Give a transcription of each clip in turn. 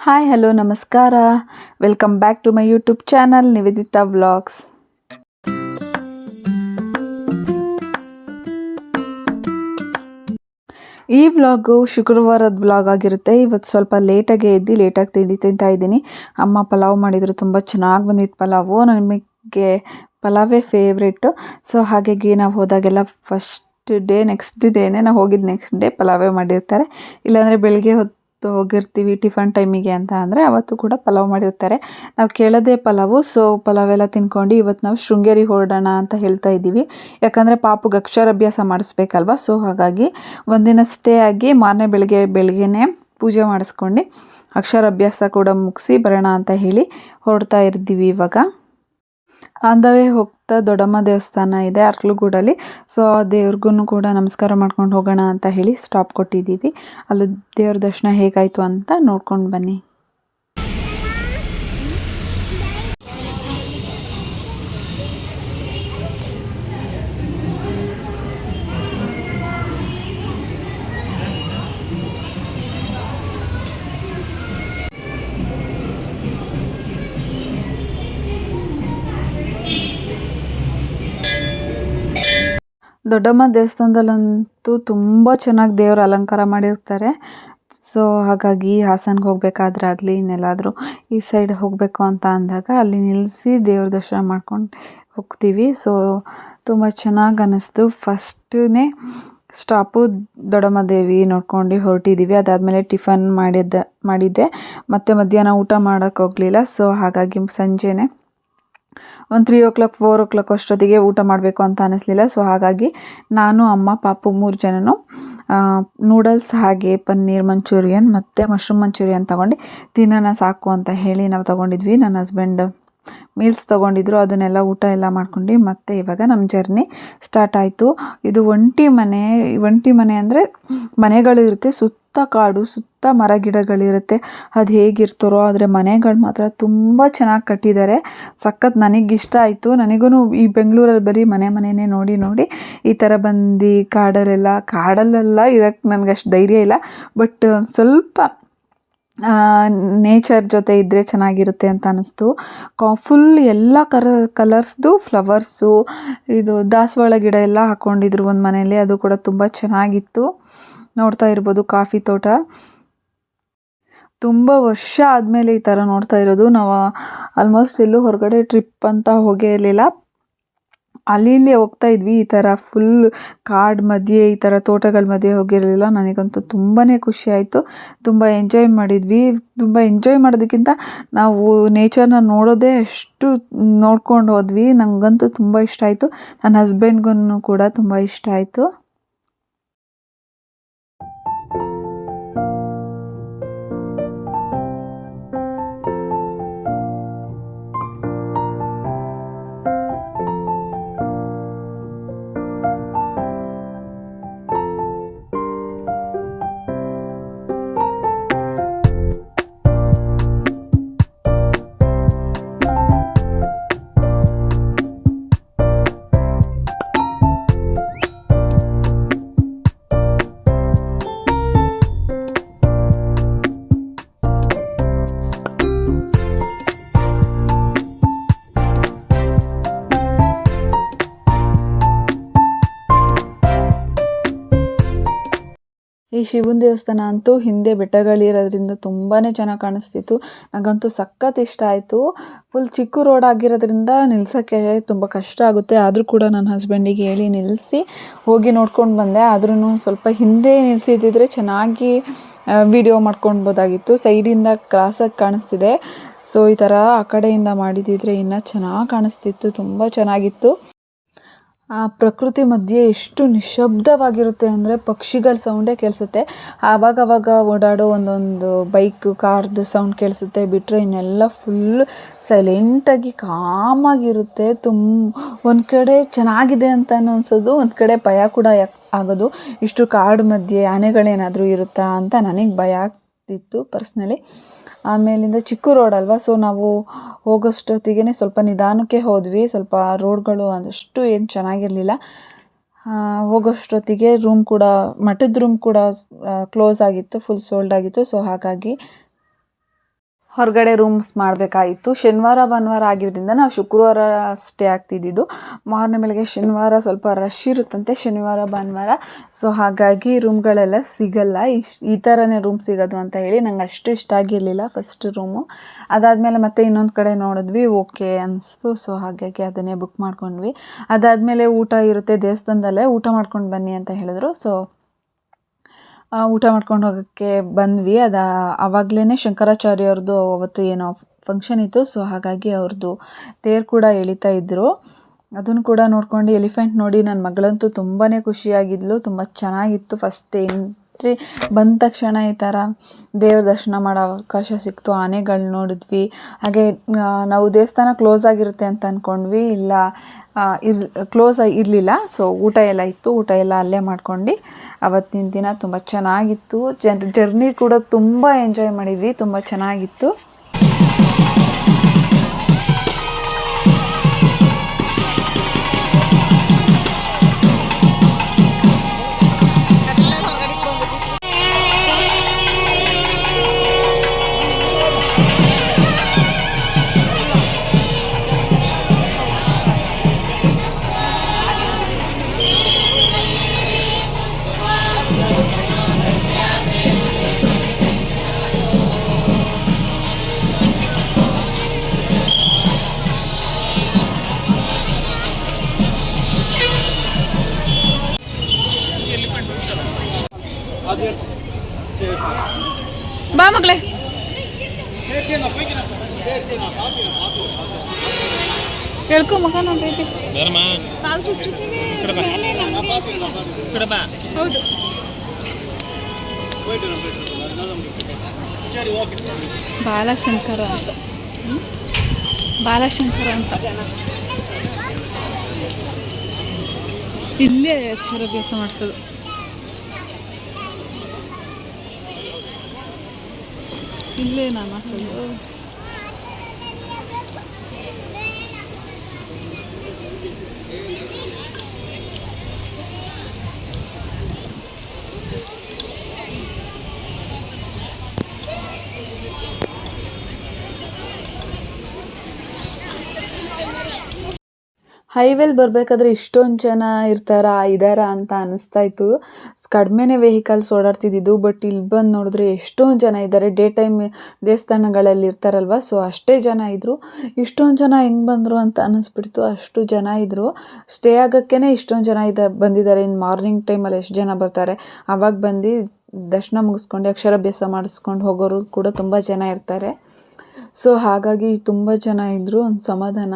Hi hello ನಮಸ್ಕಾರ welcome back to my YouTube channel Nivedita vlogs ಈ vlog ಶುಕ್ರವಾರದ vlog ಆಗಿರುತ್ತೆ. ಇವತ್ತು ಸ್ವಲ್ಪ ಲೇಟಾಗಿ ಎದ್ದು ಲೇಟಾಗಿ ತಿಂಡಿ ತಿಂತಾ ಇದ್ದೀನಿ. ಅಮ್ಮ ಪಲಾವ್ ಮಾಡಿದರು, ತುಂಬ ಚೆನ್ನಾಗಿ ಬಂದಿತ್ತು ಪಲಾವು. ನಮಗೆ ಪಲಾವೇ ಫೇವ್ರೇಟು ಸೊ ಹಾಗಾಗಿ ನಾವು ಹೋದಾಗೆಲ್ಲ ಫಸ್ಟ್ ಡೇ ನೆಕ್ಸ್ಟ್ ಡೇನೇ ನಾವು ಹೋಗಿದ್ದು ನೆಕ್ಸ್ಟ್ ಡೇ ಪಲಾವೇ ಮಾಡಿರ್ತಾರೆ. ಇಲ್ಲಾಂದರೆ ಬೆಳಗ್ಗೆ ಹೊತ್ತು ಹೋಗಿರ್ತೀವಿ ಟಿಫನ್ ಟೈಮಿಗೆ ಅಂತ ಅಂದರೆ ಅವತ್ತು ಕೂಡ ಪಲಾವ್ ಮಾಡಿರ್ತಾರೆ. ನಾವು ಕೇಳೋದೇ ಪಲಾವು ಸೊ ಪಲಾವ್ ಎಲ್ಲ ತಿನ್ಕೊಂಡು ಇವತ್ತು ನಾವು ಶೃಂಗೇರಿ ಹೊರಡೋಣ ಅಂತ ಹೇಳ್ತಾ ಇದ್ದೀವಿ. ಯಾಕಂದರೆ ಪಾಪುಗೆ ಅಕ್ಷರಾಭ್ಯಾಸ ಮಾಡಿಸ್ಬೇಕಲ್ವ ಸೊ ಹಾಗಾಗಿ ಒಂದಿನ ಸ್ಟೇ ಆಗಿ ಮಾರನೇ ಬೆಳಗ್ಗೆ, ಬೆಳಗ್ಗೆನೇ ಪೂಜೆ ಮಾಡಿಸ್ಕೊಂಡು ಅಕ್ಷರಾಭ್ಯಾಸ ಕೂಡ ಮುಗಿಸಿ ಬರೋಣ ಅಂತ ಹೇಳಿ ಹೊರಡ್ತಾ ಇರ್ತೀವಿ ಇವಾಗ. ಆನ್ ದ ವೇ ಹೋಗ್ತಾ ದೊಡ್ಡಮ್ಮ ದೇವಸ್ಥಾನ ಇದೆ ಅರ್ಕಲಗೂಡಲ್ಲಿ. ಸೊ ಆ ದೇವ್ರಿಗೂ ಕೂಡ ನಮಸ್ಕಾರ ಮಾಡ್ಕೊಂಡು ಹೋಗೋಣ ಅಂತ ಹೇಳಿ ಸ್ಟಾಪ್ ಕೊಟ್ಟಿದ್ದೀವಿ. ಅಲ್ಲಿ ದೇವ್ರ ದರ್ಶನ ಹೇಗಾಯಿತು ಅಂತ ನೋಡ್ಕೊಂಡು ಬನ್ನಿ. ದೊಡ್ಡಮ್ಮ ದೇವಸ್ಥಾನದಲ್ಲಂತೂ ತುಂಬ ಚೆನ್ನಾಗಿ ದೇವ್ರ ಅಲಂಕಾರ ಮಾಡಿರ್ತಾರೆ. ಸೊ ಹಾಗಾಗಿ ಹಾಸನ್ಗೆ ಹೋಗ್ಬೇಕಾದ್ರಾಗಲಿ, ಇನ್ನೆಲ್ಲಾದರೂ ಈ ಸೈಡ್ ಹೋಗಬೇಕು ಅಂತ ಅಂದಾಗ ಅಲ್ಲಿ ನಿಲ್ಲಿಸಿ ದೇವ್ರ ದರ್ಶನ ಮಾಡ್ಕೊಂಡು ಹೋಗ್ತೀವಿ. ಸೊ ತುಂಬ ಚೆನ್ನಾಗಿ ಅನ್ನಿಸ್ತು ಫಸ್ಟೇ ಸ್ಟಾಪು ದೊಡ್ಡಮ್ಮ ದೇವಿ ನೋಡ್ಕೊಂಡು ಹೊರಟಿದ್ದೀವಿ ಅದಾದಮೇಲೆ ಟಿಫನ್ ಮಾಡಿದ್ದೆ ಮಾಡಿದ್ದೆ. ಮತ್ತು ಮಧ್ಯಾಹ್ನ ಊಟ ಮಾಡೋಕ್ಕೆ ಹೋಗಲಿಲ್ಲ. ಸೊ ಹಾಗಾಗಿ ಸಂಜೆನೇ ಒಂದು three o'clock four o'clock ಅಷ್ಟೊತ್ತಿಗೆ ಊಟ ಮಾಡಬೇಕು ಅಂತ ಅನ್ನಿಸ್ಲಿಲ್ಲ ಸೊ ಹಾಗಾಗಿ ನಾನು, ಅಮ್ಮ, ಪಾಪು ಮೂರು ಜನನೂ ನೂಡಲ್ಸ್ ಹಾಗೆ ಪನ್ನೀರ್ ಮಂಚೂರಿಯನ್ ಮತ್ತು ಮಶ್ರೂಮ್ ಮಂಚೂರಿಯನ್ ತೊಗೊಂಡು ತಿನ್ನೋಣ ಸಾಕು ಅಂತ ಹೇಳಿ ನಾವು ತೊಗೊಂಡಿದ್ವಿ. ನನ್ನ ಹಸ್ಬೆಂಡ್ ಮೀಲ್ಸ್ ತೊಗೊಂಡಿದ್ರು. ಅದನ್ನೆಲ್ಲ ಊಟ ಎಲ್ಲ ಮಾಡ್ಕೊಂಡು ಮತ್ತೆ ಇವಾಗ ನಮ್ಮ ಜರ್ನಿ ಸ್ಟಾರ್ಟ್ ಆಯಿತು. ಇದು ಒಂಟಿ ಮನೆ ಒಂಟಿ ಮನೆ ಅಂದರೆ ಮನೆಗಳು ಇರುತ್ತೆ. ಸುತ್ತ ಕಾಡು, ಸುತ್ತ ಮರ ಗಿಡಗಳಿರುತ್ತೆ ಅದು ಹೇಗಿರ್ತಾರೋ ಆದರೆ ಮನೆಗಳು ಮಾತ್ರ ತುಂಬ ಚೆನ್ನಾಗಿ ಕಟ್ಟಿದ್ದಾರೆ ಸಖತ್ ನನಗಿಷ್ಟ ಆಯಿತು. ನನಗೂ ಈ ಬೆಂಗಳೂರಲ್ಲಿ ಬರೀ ಮನೆ ಮನೆಯೇ ನೋಡಿ ನೋಡಿ ಈ ಥರ ಬಂದು ಕಾಡಲ್ಲೆಲ್ಲ ಕಾಡಲ್ಲೆಲ್ಲ ಇರೋಕ್ಕೆ ನನಗೆ ಅಷ್ಟು ಧೈರ್ಯ ಇಲ್ಲ. ಬಟ್ ಸ್ವಲ್ಪ ನೇಚರ್ ಜೊತೆ ಇದ್ದರೆ ಚೆನ್ನಾಗಿರುತ್ತೆ ಅಂತ ಅನ್ನಿಸ್ತು ಕಾ, ಫುಲ್ ಎಲ್ಲ ಕರ, ಕಲರ್ಸ್ದು ಫ್ಲವರ್ಸು, ಇದು ದಾಸವಾಳ ಗಿಡ ಎಲ್ಲ ಹಾಕ್ಕೊಂಡಿದ್ರು ಒಂದು ಮನೆಯಲ್ಲಿ. ಅದು ಕೂಡ ತುಂಬ ಚೆನ್ನಾಗಿತ್ತು. ನೋಡ್ತಾ ಇರ್ಬೋದು ಕಾಫಿ ತೋಟ. ತುಂಬ ವರ್ಷ ಆದಮೇಲೆ ಈ ಥರ ನೋಡ್ತಾ ಇರೋದು. ನಾವು ಆಲ್ಮೋಸ್ಟ್ ಎಲ್ಲೂ ಹೊರಗಡೆ ಟ್ರಿಪ್ ಅಂತ ಹೋಗೇ ಇರಲಿಲ್ಲ. ಅಲ್ಲಿ ಇಲ್ಲಿ ಹೋಗ್ತಾ ಇದ್ವಿ. ಈ ಥರ ಫುಲ್ ಕಾಡು ಮಧ್ಯೆ, ಈ ಥರ ತೋಟಗಳ ಮಧ್ಯೆ ಹೋಗಿರಲಿಲ್ಲ. ನನಗಂತೂ ತುಂಬಾ ಖುಷಿ ಆಯಿತು. ತುಂಬ ಎಂಜಾಯ್ ಮಾಡಿದ್ವಿ. ತುಂಬ ಎಂಜಾಯ್ ಮಾಡೋದಕ್ಕಿಂತ ನಾವು ನೇಚರ್ನ ನೋಡೋದೇ ಅಷ್ಟು ನೋಡ್ಕೊಂಡು ಹೋದ್ವಿ. ನನಗಂತೂ ತುಂಬ ಇಷ್ಟ ಆಯಿತು. ನನ್ನ ಹಸ್ಬೆಂಡ್ಗೂ ಕೂಡ ತುಂಬ ಇಷ್ಟ ಆಯಿತು. ಈ ಶಿವನ ದೇವಸ್ಥಾನ ಅಂತೂ ಹಿಂದೆ ಬೆಟ್ಟಗಳಿರೋದ್ರಿಂದ ತುಂಬಾ ಚೆನ್ನಾಗಿ ಕಾಣಿಸ್ತಿತ್ತು. ನನಗಂತೂ ಸಖತ್ ಇಷ್ಟ ಆಯಿತು. ಫುಲ್ ಚಿಕ್ಕ ರೋಡ್ ಆಗಿರೋದ್ರಿಂದ ನಿಲ್ಸೋಕ್ಕೆ ತುಂಬ ಕಷ್ಟ ಆಗುತ್ತೆ. ಆದರೂ ಕೂಡ ನನ್ನ ಹಸ್ಬೆಂಡಿಗೆ ಹೇಳಿ ನಿಲ್ಲಿಸಿ ಹೋಗಿ ನೋಡ್ಕೊಂಡು ಬಂದೆ. ಆದ್ರೂ ಸ್ವಲ್ಪ ಹಿಂದೆ ನಿಲ್ಲಿಸಿದ್ದಿದ್ರೆ ಚೆನ್ನಾಗಿ ವಿಡಿಯೋ ಮಾಡ್ಕೊಳ್ಬೋದಾಗಿತ್ತು ಸೈಡಿಂದ ಕ್ರಾಸಾಗಿ ಕಾಣಿಸ್ತಿದೆ. ಸೊ ಈ ಥರ ಆ ಕಡೆಯಿಂದ ಮಾಡಿದಿದ್ರೆ ಇನ್ನೂ ಚೆನ್ನಾಗಿ ಕಾಣಿಸ್ತಿತ್ತು. ತುಂಬ ಚೆನ್ನಾಗಿತ್ತು. ಆ ಪ್ರಕೃತಿ ಮಧ್ಯೆ ಎಷ್ಟು ನಿಶ್ಶಬ್ದವಾಗಿರುತ್ತೆ ಅಂದರೆ ಪಕ್ಷಿಗಳ ಸೌಂಡೇ ಕೇಳಿಸುತ್ತೆ. ಆವಾಗವಾಗ ಓಡಾಡೋ ಒಂದೊಂದು ಬೈಕ್ ಕಾರ್ದು ಸೌಂಡ್ ಕೇಳಿಸುತ್ತೆ. ಬಿಟ್ಟರೆ ಇನ್ನೆಲ್ಲ ಫುಲ್ ಸೈಲೆಂಟಾಗಿ ಕಾಮಾಗಿರುತ್ತೆ. ತುಂಬ ಒಂದು ಕಡೆ ಚೆನ್ನಾಗಿದೆ ಅಂತ ಅನ್ಸೋದು ಒಂದು ಕಡೆ ಭಯ ಕೂಡ ಯಾಕೆ ಆಗೋದು. ಇಷ್ಟು ಕಾಡು ಮಧ್ಯೆ ಆನೆಗಳೇನಾದರೂ ಇರುತ್ತಾ ಅಂತ ನನಗೆ ಭಯ ಆಗ್ತಿತ್ತು ಪರ್ಸ್ನಲಿ ಆಮೇಲಿಂದ ಚಿಕ್ಕ ರೋಡ್ ಅಲ್ವಾ? ಸೊ ನಾವು ಹೋಗೋಷ್ಟೊತ್ತಿಗೆ ಸ್ವಲ್ಪ ನಿಧಾನಕ್ಕೆ ಹೋದ್ವಿ. ಸ್ವಲ್ಪ ರೋಡ್ಗಳು ಅಷ್ಟು ಏನು ಚೆನ್ನಾಗಿರಲಿಲ್ಲ. ಹೋಗೋಷ್ಟೊತ್ತಿಗೆ ರೂಮ್ ಕೂಡ, ಮಠದ ರೂಮ್ ಕೂಡ ಕ್ಲೋಸ್ ಆಗಿತ್ತು ಫುಲ್ ಸೋಲ್ಡ್ ಆಗಿತ್ತು. ಸೊ ಹಾಗಾಗಿ ಹೊರಗಡೆ ರೂಮ್ಸ್ ಮಾಡಬೇಕಾಗಿತ್ತು ಶನಿವಾರ, ಭಾನುವಾರ ಆಗಿದ್ದರಿಂದ ನಾವು ಶುಕ್ರವಾರ ಸ್ಟೇ ಆಗ್ತಿದ್ದಿದ್ದು. ಮಾರನೇ ಬೆಳಗ್ಗೆ ಶನಿವಾರ ಸ್ವಲ್ಪ ರಶ್ ಇರುತ್ತಂತೆ ಶನಿವಾರ, ಭಾನುವಾರ. ಸೊ ಹಾಗಾಗಿ ರೂಮ್ಗಳೆಲ್ಲ ಸಿಗಲ್ಲ. ಈ ಥರನೇ ರೂಮ್ ಸಿಗೋದು ಅಂತ ಹೇಳಿ ನಂಗೆ ಅಷ್ಟು ಇಷ್ಟ ಆಗಿರಲಿಲ್ಲ ಫಸ್ಟ್ ರೂಮು ಅದಾದಮೇಲೆ ಮತ್ತೆ ಇನ್ನೊಂದು ಕಡೆ ನೋಡಿದ್ವಿ ಓಕೆ ಅನಿಸ್ತು. ಸೊ ಹಾಗಾಗಿ ಅದನ್ನೇ ಬುಕ್ ಮಾಡ್ಕೊಂಡ್ವಿ. ಅದಾದಮೇಲೆ ಊಟ ಇರುತ್ತೆ ದೇವಸ್ಥಾನದಲ್ಲೇ, ಊಟ ಮಾಡ್ಕೊಂಡು ಬನ್ನಿ ಅಂತ ಹೇಳಿದ್ರು. ಸೊ ಊಟ ಮಾಡ್ಕೊಂಡು ಹೋಗೋಕ್ಕೆ ಬಂದ್ವಿ. ಅದು ಆವಾಗಲೇ ಶಂಕರಾಚಾರ್ಯವ್ರದ್ದು ಅವತ್ತು ಏನೋ ಫಂಕ್ಷನ್ ಇತ್ತು ಸೊ ಹಾಗಾಗಿ ಅವ್ರದ್ದು ತೇರು ಕೂಡ ಎಳಿತಾ ಇದ್ದರು ಅದನ್ನು ಕೂಡ ನೋಡ್ಕೊಂಡು ಎಲಿಫೆಂಟ್ ನೋಡಿ ನನ್ನ ಮಗಳಂತೂ ತುಂಬಾ ಖುಷಿಯಾಗಿದ್ಲು, ತುಂಬ ಚೆನ್ನಾಗಿತ್ತು. ಫಸ್ಟ್ ಎಂಟ್ರಿ ಬಂದ ತಕ್ಷಣ ಈ ಥರ ದೇವ್ರ ದರ್ಶನ ಮಾಡೋ ಅವಕಾಶ ಸಿಕ್ತು, ಆನೆಗಳು ನೋಡಿದ್ವಿ. ಹಾಗೆ ನಾವು ದೇವಸ್ಥಾನ ಕ್ಲೋಸ್ ಆಗಿರುತ್ತೆ ಅಂತ ಅಂದ್ಕೊಂಡ್ವಿ ಇಲ್ಲ ಇರ್ ಕ್ಲೋಸ್ ಇರಲಿಲ್ಲ. ಸೊ ಊಟ ಎಲ್ಲ ಇತ್ತು. ಊಟ ಎಲ್ಲ ಅಲ್ಲೇ ಮಾಡ್ಕೊಂಡು. ಅವತ್ತಿನ ದಿನ ತುಂಬ ಚೆನ್ನಾಗಿತ್ತು. ಜನ್ ಜರ್ನಿ ಕೂಡ ತುಂಬ ಎಂಜಾಯ್ ಮಾಡಿದ್ವಿ. ತುಂಬ ಚೆನ್ನಾಗಿತ್ತು. ಮಗಳೇ. ಹೇಳ್ಕೊ ಮಗ ನಮ್ಮ ಬೇಬಿ ಹೌದು. ಬಾಲಶಂಕರ ಅಂತ? ಬಾಲಶಂಕರ ಅಂತ. ಇಲ್ಲೇ ಅಕ್ಷರಾಭ್ಯಾಸ ಮಾಡಿಸೋದು. ಇಲ್ಲೇ ನಾ ಮಾಡಿಸೋದು ಹೈವೇಲಿ ಬರಬೇಕಾದ್ರೆ ಇಷ್ಟೊಂದು ಜನ ಇರ್ತಾರ ಇದ್ದಾರಾ ಅಂತ ಅನಿಸ್ತಾ ಇತ್ತು. ಕಡಿಮೆನೇ ವೆಹಿಕಲ್ಸ್ ಓಡಾಡ್ತಿದ್ದಿದ್ದು, ಬಟ್ ಇಲ್ಲಿ ಬಂದು ನೋಡಿದ್ರೆ ಎಷ್ಟೊಂದು ಜನ ಇದ್ದಾರೆ ಡೇ ಟೈಮ್ ದೇವಸ್ಥಾನಗಳಲ್ಲಿ ಇರ್ತಾರಲ್ವ, ಸೊ ಅಷ್ಟೇ ಜನ ಇದ್ದರು ಇಷ್ಟೊಂದು ಜನ ಹೆಂಗೆ ಬಂದರು ಅಂತ ಅನ್ನಿಸ್ಬಿಡ್ತು ಅಷ್ಟು ಜನ ಇದ್ದರು ಸ್ಟೇ ಆಗೋಕ್ಕೇ ಇಷ್ಟೊಂದು ಜನ ಇದ್ದ ಬಂದಿದ್ದಾರೆ. ಇನ್ನು ಮಾರ್ನಿಂಗ್ ಟೈಮಲ್ಲಿ ಎಷ್ಟು ಜನ ಬರ್ತಾರೆ? ಆವಾಗ ಬಂದು ದರ್ಶನ ಮುಗಿಸ್ಕೊಂಡು, ಅಕ್ಷರಾಭ್ಯಾಸ ಮಾಡಿಸ್ಕೊಂಡು ಹೋಗೋರು ಕೂಡ ತುಂಬ ಜನ ಇರ್ತಾರೆ. ಸೊ ಹಾಗಾಗಿ ತುಂಬ ಜನ ಇದ್ದರು ಒಂದು ಸಮಾಧಾನ.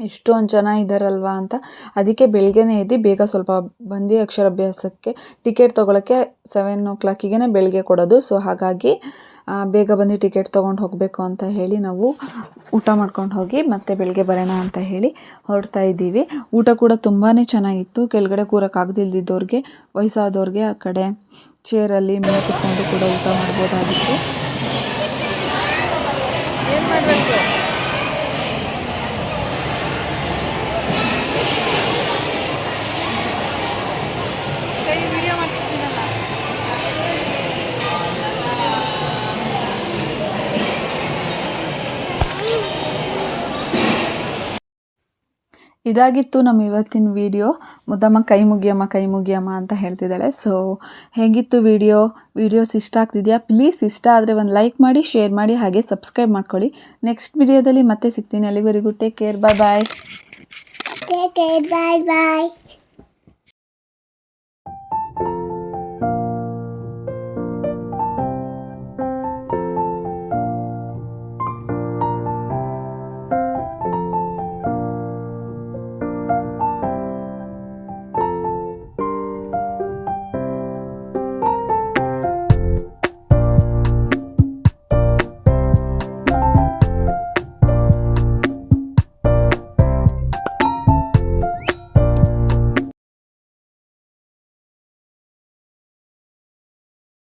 ಇಷ್ಟೊಂದು ಜನ ಇದ್ದಾರಲ್ವಾ ಅಂತ. ಅದಕ್ಕೆ ಬೆಳಗ್ಗೆನೇ ಎದ್ದು ಬೇಗ ಸ್ವಲ್ಪ ಬಂದು ಅಕ್ಷರಾಭ್ಯಾಸಕ್ಕೆ ಟಿಕೆಟ್ ತೊಗೊಳಕ್ಕೆ ಸೆವೆನ್ ಓ ಕ್ಲಾಕಿಗೆ ಬೆಳಗ್ಗೆ ಕೊಡೋದು. ಸೊ ಹಾಗಾಗಿ ಬೇಗ ಬಂದು ಟಿಕೆಟ್ ತೊಗೊಂಡು ಹೋಗಬೇಕು ಅಂತ ಹೇಳಿ ನಾವು ಊಟ ಮಾಡ್ಕೊಂಡು ಹೋಗಿ ಮತ್ತೆ ಬೆಳಗ್ಗೆ ಬರೋಣ ಅಂತ ಹೇಳಿ ಹೊರಡ್ತಾ ಇದ್ದೀವಿ. ಊಟ ಕೂಡ ತುಂಬಾ ಚೆನ್ನಾಗಿತ್ತು. ಕೆಳಗಡೆ ಕೂರಕ್ಕಾಗದಿಲ್ದಿದ್ದವ್ರಿಗೆ ವಯಸ್ಸಾದವ್ರಿಗೆ ಆ ಕಡೆ ಚೇರಲ್ಲಿ ಮೇಲೆ ಕುತ್ಕೊಂಡು ಕೂಡ ಊಟ ಮಾಡ್ಬೋದಾಗಿತ್ತು. ಏನು ಮಾಡಬೇಕು? ಇದಾಗಿತ್ತು ನಮ್ಮ ಇವತ್ತಿನ ವಿಡಿಯೋ. ಮುದ್ದಮ್ಮ ಕೈ ಮುಗಿಯಮ್ಮ ಕೈ ಮುಗಿಯಮ್ಮ ಅಂತ ಹೇಳ್ತಿದ್ದಾಳೆ. ಸೊ ಹೇಗಿತ್ತು ವಿಡಿಯೋ? ವಿಡಿಯೋಸ್ ಇಷ್ಟ ಆಗ್ತಿದೆಯಾ? ಪ್ಲೀಸ್ ಇಷ್ಟ ಆದರೆ ಒಂದು ಲೈಕ್ ಮಾಡಿ ಶೇರ್ ಮಾಡಿ, ಹಾಗೆ ಸಬ್ಸ್ಕ್ರೈಬ್ ಮಾಡ್ಕೊಳ್ಳಿ. ನೆಕ್ಸ್ಟ್ ವಿಡಿಯೋದಲ್ಲಿ ಮತ್ತೆ ಸಿಗ್ತೀನಿ. ಅಲ್ಲಿವರೆಗೂ take care bye bye take care bye bye.